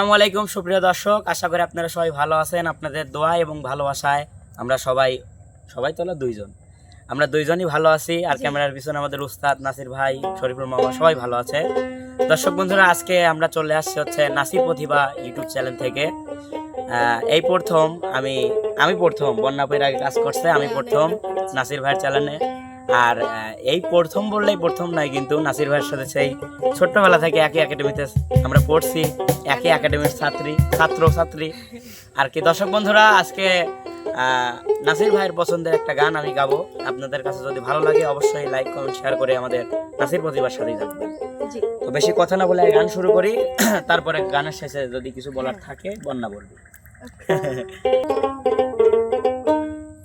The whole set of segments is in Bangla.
আসসালামু আলাইকুম সুপ্রিয় দর্শক। আশা করি আপনারা সবাই ভালো আছেন আপনাদের দোয়া এবং ভালোবাসায়। আমরা সবাই সবাই তো দুইজন। আমরা দুইজনই ভালো আছি। আর ক্যামেরার পিছনে আমাদের উস্তাদ নাসির ভাই শরীফুল মামা সবাই ভালো আছে। দর্শক বন্ধুরা আজকে আমরা চলে আসছি হচ্ছে নাসির প্রতিভা ইউটিউব চ্যানেল থেকে। আহ, এই প্রথম আমি আমি প্রথম। বন্যা বইয়ের আগে কাজ করছে আমি প্রথম নাসির ভাইয়ের চ্যানেলে। আর এই প্রথম বললেই প্রথম নয় কিন্তু নাসির ভাইয়ের সাথে সেই ছোট্টবেলা থেকে একই একাডেমিতে আমরা পড়ছি একই একাডেমির ছাত্রী ছাত্র ছাত্রী। আর কি দর্শক বন্ধুরা আজকে নাসির ভাইয়ের পছন্দের একটা গান আমি গাবো। আপনাদের কাছে যদি ভালো লাগে অবশ্যই লাইক কমেন্ট শেয়ার করে আমাদের নাসির প্রতিভার সাথেই থাকবেন। তো বেশি কথা না বলে গান শুরু করি। তারপরে গানের শেষে যদি কিছু বলার থাকে বন্যা বলবি।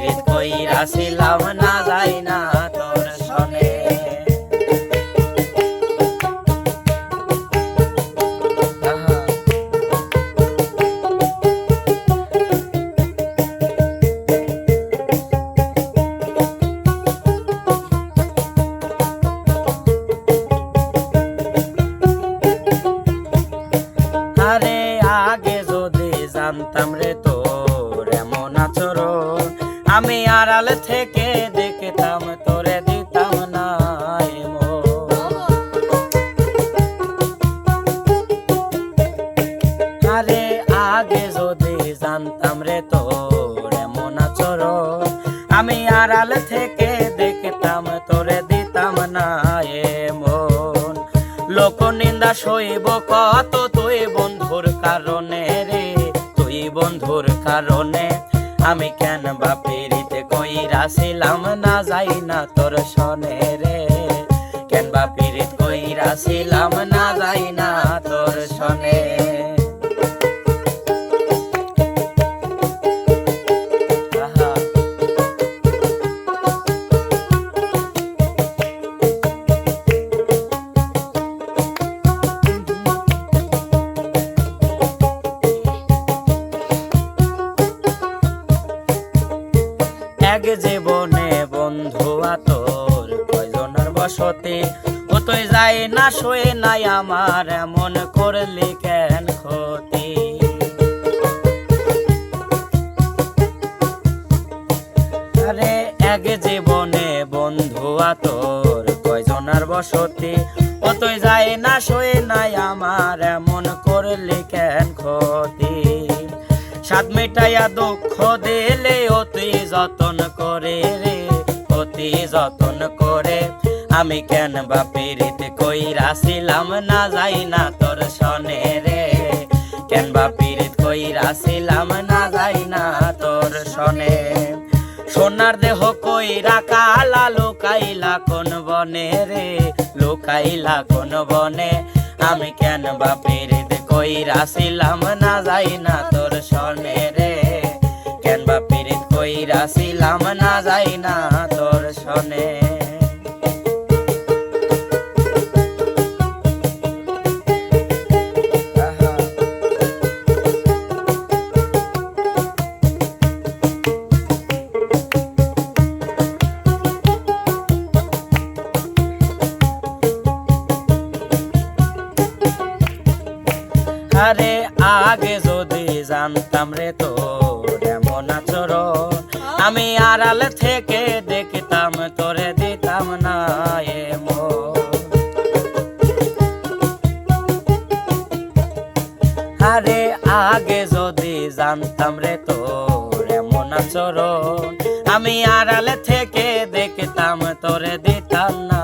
কেন আড়াল থেকে দেখতাম, তোরে দিতাম না। আরে, আগে যদি জানতাম রে তোর এমন আচরণ, আমি আড়াল থেকে দেখতাম, তোরে দিতাম না এমন লোক নিন্দা সইব কত তুই বন্ধুর কারণে রে, তুই বন্ধুর কারণে আমি কেন বা কইরাছিলাম না যাই না তোর সনে রে। কেন বা পীড়িত কইরাছিলাম ছিলাম না বসতে ও যাই না, শোয়ে নাই আমার, এমন করলি কেন ক্ষতি? আরে, এক জীবনে বন্ধু তোর কয়জনের বসতি? ও তুই যাই না, শোয়ে নাই আমার, এমন করলি কেন ক্ষতি? সাত মেটাইয়া দুঃখ দিলে অতি যতন করে রে, অতি যতন করে আমি কেন বা কই কইরাছিলাম না যাই না তোর সনে রে? কেন বা পীড়িত কইরাছিলাম না যাই না তোর সনে সোনার দেহ কইরা কালা লোকাইলা কোন বনে রে? লোকাইলা কোন বনে? আমি কেন বা পীড়িত কইরাছিলাম না যাই না তোর সনে রে? কেন বা পীড়িত কইরাছিলাম না যাই না তোর সনে যদি জানতাম রে তোর এমন আচরণ, আমি আড়াল থেকে দেখতাম, তোরে দিতাম না আরে আগে যদি জানতাম রে তোর এমন আচরণ, আমি আড়াল থেকে দেখতাম, তোরে দিতাম না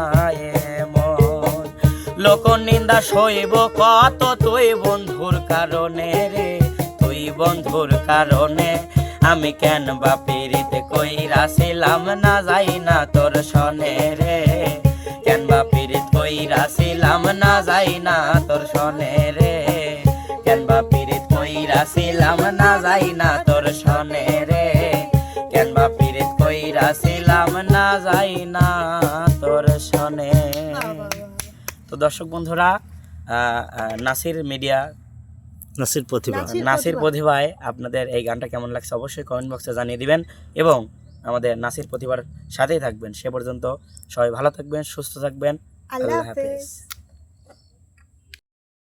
এমন। লোক নিন্দা সইব কত তুই বন্ধুর কারণে রে তুই বন্ধুর কারণে আমি কেন বা পিরিতে কইরাছিলাম না যাই না তোর সনে রে। কেন বা পিরিত কইরাছিলাম ছিলাম না যাই না তোর সনে রে। কেন বা পিরিত কইরাছিলাম না যাই না তোর সনে রে। কেন বা পিরিত কইরাছিলাম না যাই না তোর সনে তো দর্শক বন্ধুরা নাসির মিডিয়া নাসির প্রতিভা। নাসির প্রতিভায় আপনাদের এই গানটা কেমন লাগছে অবশ্যই কমেন্ট বক্সে জানিয়ে দিবেন এবং আমাদের নাসির প্রতিভার সাথেই থাকবেন। সে পর্যন্ত সবাই ভালো থাকবেন সুস্থ থাকবেন। আল্লাহ হাফেজ।